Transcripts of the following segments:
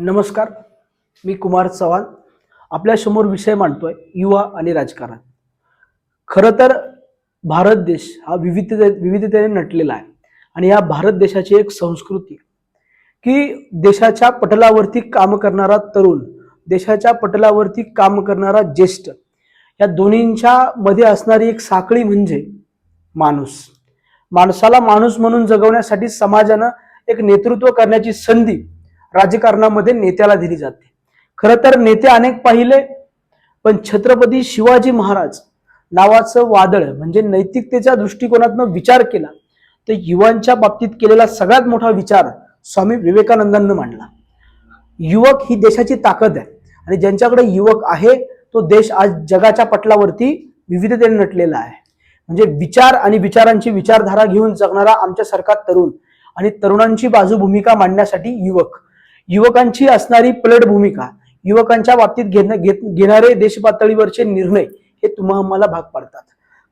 नमस्कार मी कुमार चव्हाण. आपल्यासमोर विषय मांडतोय युवा आणि राजकारण. खरं तर भारत देश हा विविधते विविधतेने नटलेला आहे आणि या भारत देशाची एक संस्कृती की देशाच्या पटलावरती काम करणारा तरुण देशाच्या पटलावरती काम करणारा ज्येष्ठ या दोन्हींच्या मध्ये असणारी एक साखळी म्हणजे माणूस. माणसाला माणूस म्हणून जगवण्यासाठी समाजानं एक नेतृत्व करण्याची संधी राजकारणामध्ये नेत्याला दिली जाते. खरं तर नेते अनेक पाहिले पण छत्रपती शिवाजी महाराज नावाचं वादळ म्हणजे नैतिकतेच्या दृष्टिकोनातनं विचार केला तर युवांच्या बाबतीत केलेला सगळ्यात मोठा विचार स्वामी विवेकानंदांनी मांडला. युवक ही देशाची ताकद आहे आणि ज्यांच्याकडे युवक आहे तो देश आज जगाच्या पटलावरती विविधतेने नटलेला आहे. म्हणजे विचार आणि विचारांची विचारधारा घेऊन जगणारा आमच्या सरकार तरुण आणि तरुणांची बाजू भूमिका मांडण्यासाठी युवक. युवकांची असणारी पलट भूमिका युवकांच्या बाबतीत घेण- घेत- घेणारे देश पातळीवरचे निर्णय हे तुम्हा आम्हाला भाग पाडतात.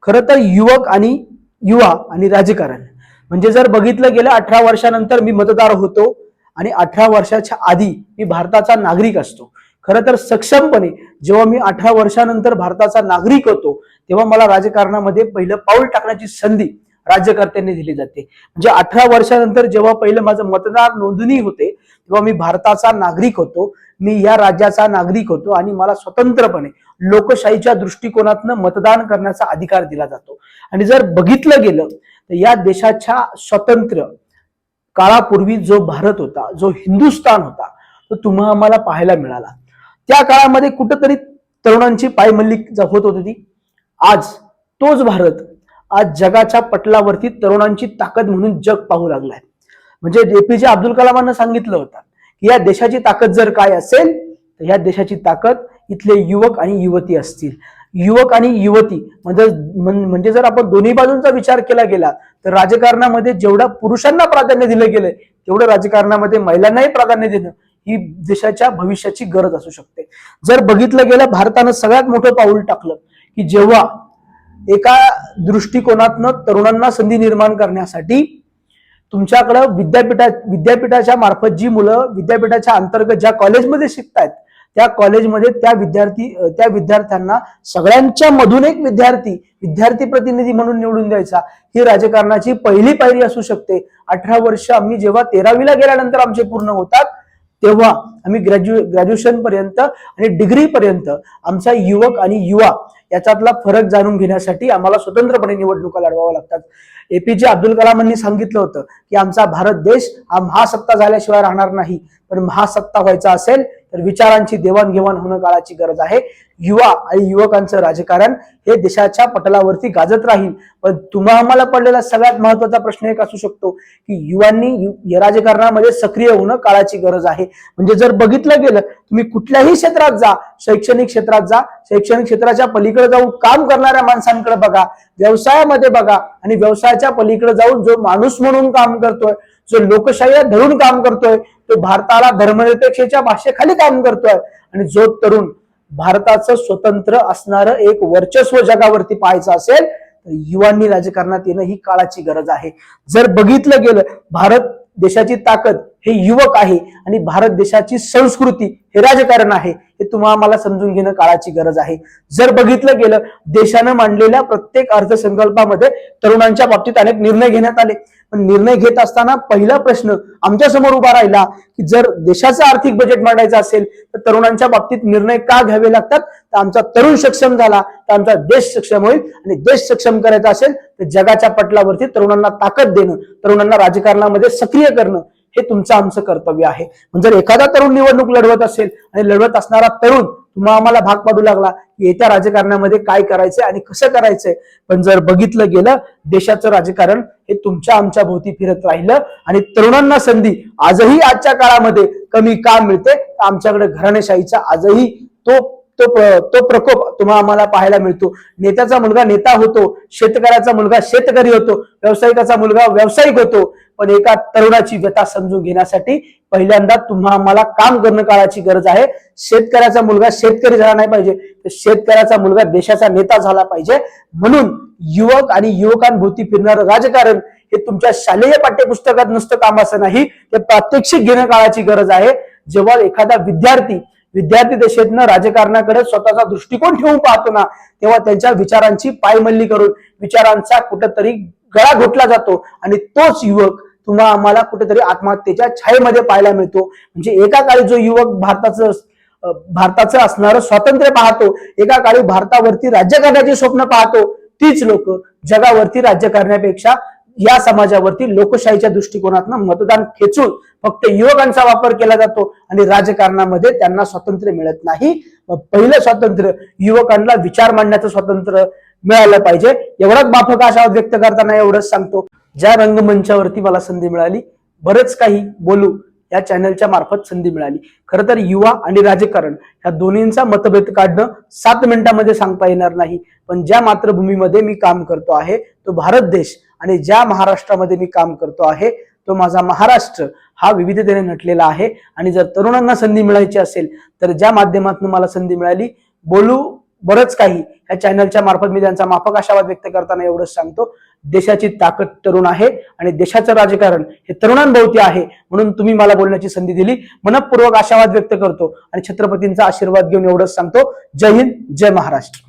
खरं तर युवक आणि युवा आणि राजकारण. म्हणजे जर बघितलं गेलं अठरा वर्षानंतर मी मतदार होतो आणि अठरा वर्षाच्या आधी मी भारताचा नागरिक असतो. खरं तर सक्षमपणे जेव्हा मी अठरा वर्षानंतर भारताचा नागरिक होतो तेव्हा मला राजकारणामध्ये पहिलं पाऊल टाकण्याची संधी राज्यकर्त्यांनी दिली जाते. म्हणजे अठरा वर्षानंतर जेव्हा पहिलं माझं मतदार नोंदणी होते तेव्हा मी भारताचा नागरिक होतो. मी या राज्याचा नागरिक होतो आणि मला स्वतंत्रपणे लोकशाहीच्या दृष्टिकोनातनं मतदान करण्याचा अधिकार दिला जातो. आणि जर बघितलं गेलं तर या देशाच्या स्वतंत्र काळापूर्वी जो भारत होता जो हिंदुस्थान होता तो तुम्हा आम्हाला पाहायला मिळाला. त्या काळामध्ये कुठंतरी तरुणांची पायमल्ली होत होती. आज तोच भारत आज जगाच्या पटलावरती तरुणांची ताकद म्हणून जग पाहू लागलाय. म्हणजे एपीजे अब्दुल कलामांना सांगितलं होतं की या देशाची ताकद जर काय असेल तर या देशाची ताकद इथले युवक आणि युवती असतील. युवक आणि युवती म्हणजे म्हणजे जर आपण दोन्ही बाजूंचा विचार केला गेला तर राजकारणामध्ये जेवढा पुरुषांना प्राधान्य दिलं गेलंय तेवढं राजकारणामध्ये महिलांनाही प्राधान्य देणं ही देशाच्या भविष्याची गरज असू शकते. जर बघितलं गेलं भारतानं सगळ्यात मोठं पाऊल टाकलं की जेव्हा एका दृष्टिकोनातनं तरुणांना संधी निर्माण करण्यासाठी तुमच्याकडं विद्यापीठा विद्यापीठाच्या मार्फत जी मुलं विद्यापीठाच्या अंतर्गत ज्या कॉलेजमध्ये शिकतायत त्या कॉलेजमध्ये त्या विद्यार्थी त्या विद्यार्थ्यांना सगळ्यांच्या मधून एक विद्यार्थी विद्यार्थी प्रतिनिधी म्हणून निवडून द्यायचा ही राजकारणाची पहिली पायरी असू शकते. अठरा वर्ष आम्ही जेव्हा तेरावीला गेल्यानंतर आमचे पूर्ण होतात तेव्हा आम्ही ग्रॅज्यु ग्रॅज्युएशन पर्यंत आणि डिग्री पर्यंत आमचा युवक आणि युवा याच्यातला फरक जाणून घेण्यासाठी आम्हाला स्वतंत्रपणे निवडणुका लढवाव्या लागतात. एपीजे अब्दुल कलामांनी सांगितलं होतं की आमचा भारत देश हा महासत्ता झाल्याशिवाय राहणार नाही. पण महासत्ता व्हायचा असेल तर विचारांची देवाणघेवाण होणं काळाची गरज आहे. युवा आणि युवकांचं राजकारण हे देशाच्या पटलावरती गाजत राहील. पण तुम्हा आम्हाला पडलेला सगळ्यात महत्त्वाचा प्रश्न एक असू शकतो की युवांनी यु- या राजकारणामध्ये सक्रिय होणं काळाची गरज आहे. म्हणजे जर बघितलं गेलं तुम्ही कुठल्याही क्षेत्रात जा शैक्षणिक क्षेत्रात जा शैक्षणिक क्षेत्राच्या पलीकडे जाऊन काम करणाऱ्या माणसांकडे बघा व्यवसायामध्ये बघा आणि व्यवसायाच्या पलीकडे जाऊन जो माणूस म्हणून काम करतोय जो लोकशाहीला धरून काम करतोय तो भारताला धर्मनिरपेक्षेच्या भाषेखाली काम करतोय आणि जो तरुण भारताचं स्वतंत्र असणारं एक वर्चस्व जगावरती पाहायचं असेल तर युवांनी राजकारणात येणं ही काळाची गरज आहे. जर बघितलं गेलं भारत देशाची ताकद हे युवक आहे आणि भारत देशाची संस्कृती हे राजकारण आहे हे तुम्हाला मला समजून घेणं काळाची गरज आहे. जर बघितलं गेलं देशानं मांडलेल्या प्रत्येक अर्थसंकल्पामध्ये तरुणांच्या बाबतीत अनेक निर्णय घेण्यात आले. पण निर्णय घेत असताना पहिला प्रश्न आमच्यासमोर उभा राहिला की जर देशाचं आर्थिक बजेट मांडायचं असेल तर तरुणांच्या बाबतीत निर्णय का घ्यावे लागतात? तर आमचा तरुण सक्षम झाला तर आमचा देश सक्षम होईल आणि देश सक्षम करायचा असेल तर जगाच्या पटलावरती तरुणांना ताकद देणं तरुणांना राजकारणामध्ये सक्रिय करणं हे तुमचं आमचं कर्तव्य आहे. म्हणजे जर एखादा तरुण निवडणूक लढवत असेल आणि लढवत असणारा तरुण तुम्हा आम्हाला भाग पाडू लागला की येत्या राजकारणामध्ये काय करायचंय आणि कसं करायचंय? पण जर बघितलं गेलं देशाचं राजकारण हे तुमच्या आमच्या भोवती फिरत राहिलं आणि तरुणांना संधी आजही आजच्या काळामध्ये कमी का मिळते? आमच्याकडे घराणेशाहीचा आजही तो तो तो प्रकोप तुम्हाला आम्हाला पाहायला मिळतो. नेत्याचा मुलगा नेता होतो शेतकऱ्याचा मुलगा शेतकरी होतो व्यावसायिकाचा मुलगा व्यावसायिक होतो. पण एका तरुणाची व्यथा समजून घेण्यासाठी पहिल्यांदा तुम्हा आम्हाला काम करणं काळाची गरज आहे. शेतकऱ्याचा मुलगा शेतकरी झाला नाही पाहिजे. तर शेतकऱ्याचा मुलगा देशाचा नेता झाला पाहिजे. म्हणून युवक आणि युवकांभोवती फिरणारं राजकारण हे तुमच्या शालेय पाठ्यपुस्तकात नुसतं काम असं नाही. ते प्रात्यक्षिक घेणं काळाची गरज आहे. जेव्हा एखादा विद्यार्थी विद्यार्थी दशेतनं राजकारणाकडे स्वतःचा दृष्टिकोन ठेवून पाहतो ना तेव्हा त्यांच्या विचारांची पायमल्ली करून विचारांचा कुठंतरी गळा घोटला जातो आणि तोच युवक तुम्हा आम्हाला कुठेतरी आत्महत्येच्या छायेमध्ये पाहायला मिळतो. म्हणजे एका काळी जो युवक भारताचं भारताचं असणारं स्वातंत्र्य पाहतो एका काळी भारतावरती राज्य करण्याचे स्वप्न पाहतो तीच लोक जगावरती राज्य करण्यापेक्षा या समाजावरती लोकशाहीच्या दृष्टिकोनातून मतदान खेचून फक्त युवकांचा वापर केला जातो आणि राजकारणामध्ये त्यांना स्वातंत्र्य मिळत नाही. पहिलं स्वातंत्र्य युवकांना विचार मांडण्याचं स्वातंत्र्य मिळालं पाहिजे. एवढाच माफक आशा व्यक्त करताना एवढंच सांगतो. ज्या रंगमंचावरती मला संधी मिळाली बरंच काही बोलू या चॅनलच्या मार्फत संधी मिळाली. खरं तर युवा आणि राजकारण या दोन्हींचा मतभेद काढणं सात मिनिटांमध्ये सांगता येणार नाही. पण ज्या मातृभूमीमध्ये मी काम करतो आहे तो भारत देश आणि ज्या महाराष्ट्रामध्ये मी काम करतो आहे तो माझा महाराष्ट्र हा विविधतेने नटलेला आहे. आणि जर तरुणांना संधी मिळायची असेल तर ज्या माध्यमातून मला संधी मिळाली बोलू बरंच काही या चॅनलच्या मार्फत मी त्यांचा माफक आशावाद व्यक्त करताना एवढंच सांगतो. देशाची ताकद तरुण आहे आणि देशाचं राजकारण हे तरुणांभोवती आहे म्हणून तुम्ही मला बोलण्याची संधी दिली. मनपूर्वक आशावाद व्यक्त करतो आणि छत्रपतींचा आशीर्वाद घेऊन एवढंच सांगतो. जय हिंद जय महाराष्ट्र.